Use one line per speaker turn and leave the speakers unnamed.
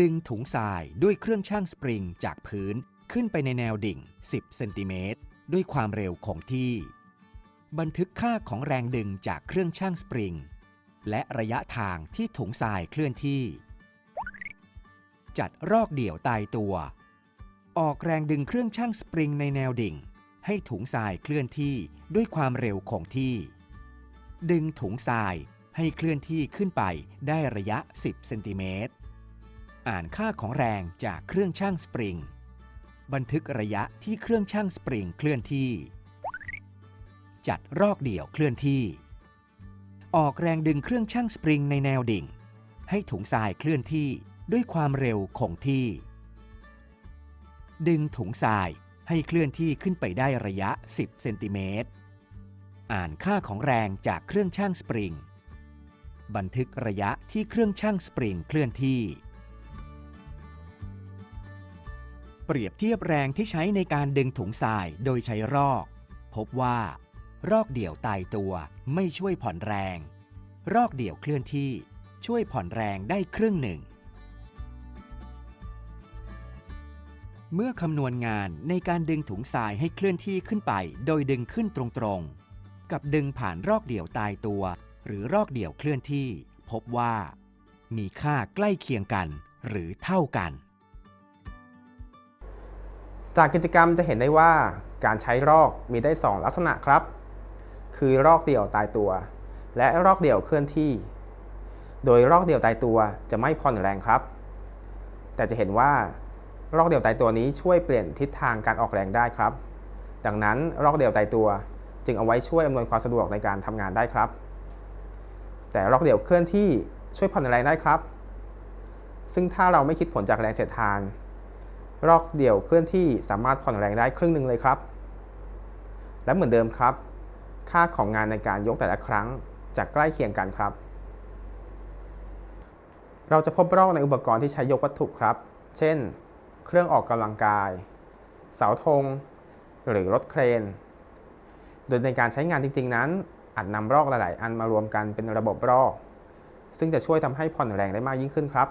ดึงถุงทรายด้วยเครื่องชั่งสปริงจากพื้นขึ้นไปในแนวดิ่ง 10 เซนติเมตรด้วยความเร็วคงที่ บันทึกค่าของแรงดึงจากเครื่องชั่งสปริง และระยะทางที่ถุงทรายเคลื่อนที่ จัดรอกเดี่ยวตายตัว ออกแรงดึงเครื่องชั่งสปริงในแนวดิ่ง ให้ถุงทรายเคลื่อนที่ด้วยความเร็วคงที่ ดึงถุงทรายให้เคลื่อนที่ขึ้นไปได้ระยะ 10 เซนติเมตร อ่านค่าของแรงจากเครื่องชั่งสปริง บันทึกระยะที่เครื่องชั่งสปริงเคลื่อนที่ จัดรอกเดี่ยวเคลื่อนที่ ออกแรงดึงเครื่องชั่งสปริงในแนวดิ่ง ให้ถุงทรายเคลื่อนที่ด้วยความเร็วคงที่ ดึงถุงทรายให้เคลื่อนที่ขึ้นไปได้ระยะ 10 เซนติเมตร อ่านค่าของแรงจากเครื่องชั่งสปริง บันทึกระยะที่เครื่องชั่งสปริงเคลื่อนที่ เปรียบเทียบแรงที่ใช้ในการดึงถุงทรายโดยใช้รอก พบว่า รอกเดี่ยวตายตัวไม่ช่วยผ่อนแรง รอกเดี่ยวเคลื่อนที่ช่วยผ่อนแรงได้ครึ่งหนึ่ง เมื่อคำนวณงานในการดึงถุงทรายให้เคลื่อนที่ขึ้นไป โดยดึงขึ้นตรงๆ กับดึงผ่านรอกเดี่ยวตายตัว หรือรอกเดี่ยวเคลื่อนที่ พบว่า มีค่าใกล้เคียงกันหรือเท่ากัน
จากกิจกรรมจะเห็นได้ว่าการใช้รอกมีได้ 2 ลักษณะครับ คือรอกเดี่ยวตายตัว และรอกเดี่ยวเคลื่อนที่ โดยรอกเดี่ยวตายตัวจะไม่ผ่อนแรงครับ แต่จะเห็นว่ารอกเดี่ยวตายตัวนี้ช่วยเปลี่ยนทิศทางการออกแรงได้ครับ ดังนั้นรอกเดี่ยวตายตัวจึงเอาไว้ช่วยอำนวยความสะดวกในการทำงานได้ครับ แต่รอกเดี่ยวเคลื่อนที่ช่วยผ่อนแรงได้ครับ ซึ่งถ้าเราไม่คิดผลจากแรงเสียดทาน รอกเดี่ยวเคลื่อนที่สามารถผ่อนแรงได้ครึ่งหนึ่งเลยครับ และเหมือนเดิมครับ ค่าของงานในการยกแต่ละครั้งจะใกล้เคียงกันครับ เราจะพบรอกในอุปกรณ์ที่ใช้ยกวัตถุครับ เช่น เครื่องออกกำลังกาย เสาธง หรือรถเครน โดยในการใช้งานจริง ๆ นั้น อาจนำรอกหลาย ๆ อันมารวมกันเป็นระบบรอก ซึ่งจะช่วยทำให้ผ่อนแรงได้มากยิ่งขึ้นครับ